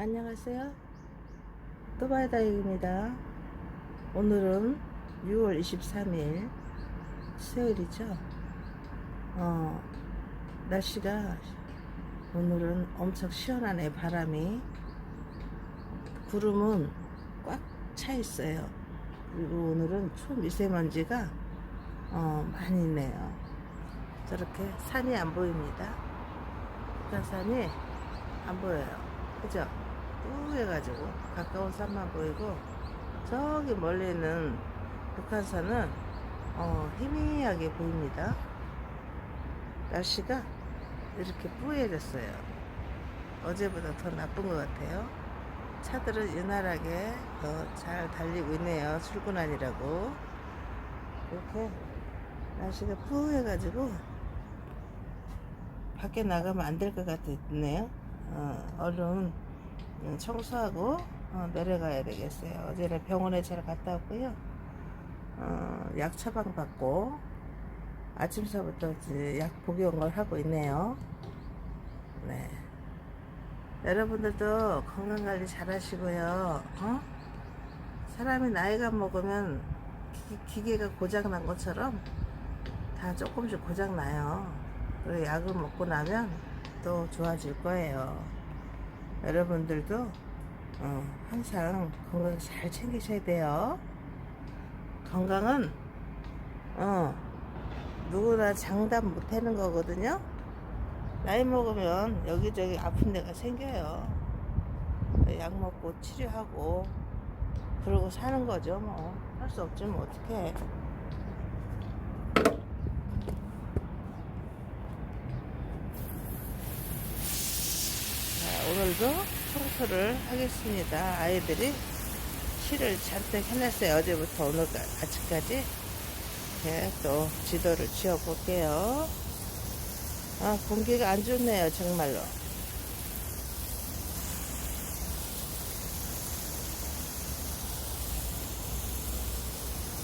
안녕하세요. 또바이다육입니다. 오늘은 6월 23일 수요일이죠. 어, 날씨가 오늘은 엄청 시원하네 바람이 구름은 꽉 차 있어요. 그리고 오늘은 초미세먼지가 어, 많이 있네요. 저렇게 산이 안 보입니다. 북한산이 안 보여요. 그죠? 뿌해가지고 가까운 산만 보이고 저기 멀리 있는 북한산은 어, 희미하게 보입니다. 날씨가 이렇게 뿌해졌어요. 어제보다 더 나쁜 것 같아요. 차들은 유난하게 더잘 달리고 있네요. 출근하니라고. 이렇게 날씨가 뿌해가지고 밖에 나가면 안 될 것 같네요. 어, 얼른 음, 청소하고 어, 내려가야 되겠어요. 어제는 병원에 잘 갔다 왔고요. 어, 약 처방 받고 아침서부터 약 복용을 하고 있네요. 네. 여러분들도 건강 관리 잘 하시고요. 어? 사람이 나이가 먹으면 기, 기계가 고장 난 것처럼 다 조금씩 고장 나요. 그리고 약을 먹고 나면 또 좋아질 거예요. 여러분들도 어, 항상 건강 잘 챙기셔야 돼요. 건강은 어, 누구나 장담 못 하는 거거든요. 나이 먹으면 여기저기 아픈 데가 생겨요. 약 먹고 치료하고 그러고 사는 거죠. 뭐 할 수 없지 뭐 어떡해. 자, 오늘도 청소를 하겠습니다. 아이들이 실을 잔뜩 해놨어요. 어제부터 오늘 아침까지. 네, 또 지도를 지어볼게요. 아, 공기가 안 좋네요, 정말로.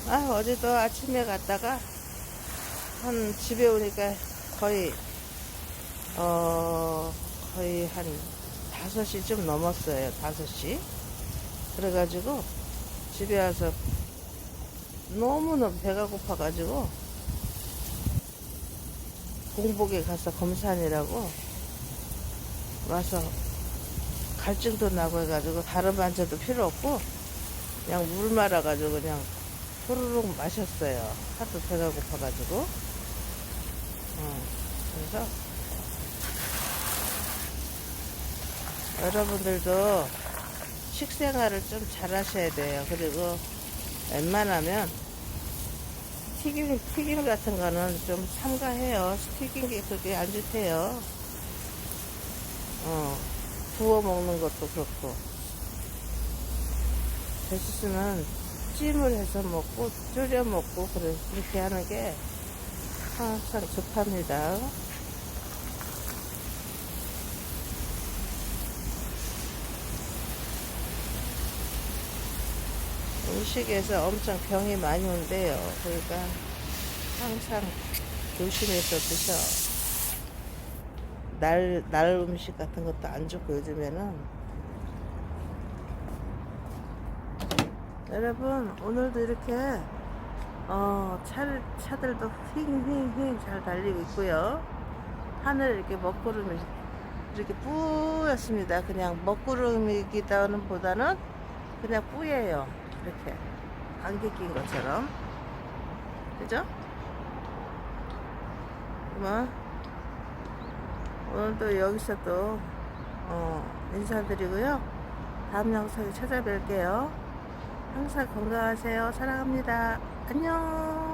아, 어제도 아침에 갔다가 한 집에 오니까 거의, 어, 거의 한 5시 좀 넘었어요, 5시. 그래가지고 집에 와서 너무너무 배가 고파가지고 공복에 가서 검사하느라고 와서 갈증도 나고 해가지고 다른 반찬도 필요 없고 그냥 물 말아가지고 그냥 후루룩 마셨어요. 하도 배가 고파가지고. 어, 그래서 여러분들도 식생활을 좀 잘 하셔야 돼요. 그리고 웬만하면 튀김, 튀김 같은 거는 좀 삼가해요. 튀긴 게 그게 안 좋대요. 어, 구워 먹는 것도 그렇고. 베시스는 찜을 해서 먹고, 졸여 먹고, 그렇게 하는 게 항상 좋답니다. 음식에서 엄청 병이 많이 온대요. 그러니까 항상 조심해서 드셔. 날, 날 음식 같은 것도 안 좋고 요즘에는. 여러분, 오늘도 이렇게, 어, 차, 차들도 휘잉휘잉휘잉 잘 달리고 있고요. 하늘 이렇게 먹구름이 이렇게 뿌였습니다. 그냥 먹구름이기다는 보다는 그냥 뿌예요. 이렇게 안개 낀 것처럼. 그죠? 그러면 오늘 또 여기서 또 어, 인사드리고요. 다음 영상에 찾아뵐게요. 항상 건강하세요. 사랑합니다. 안녕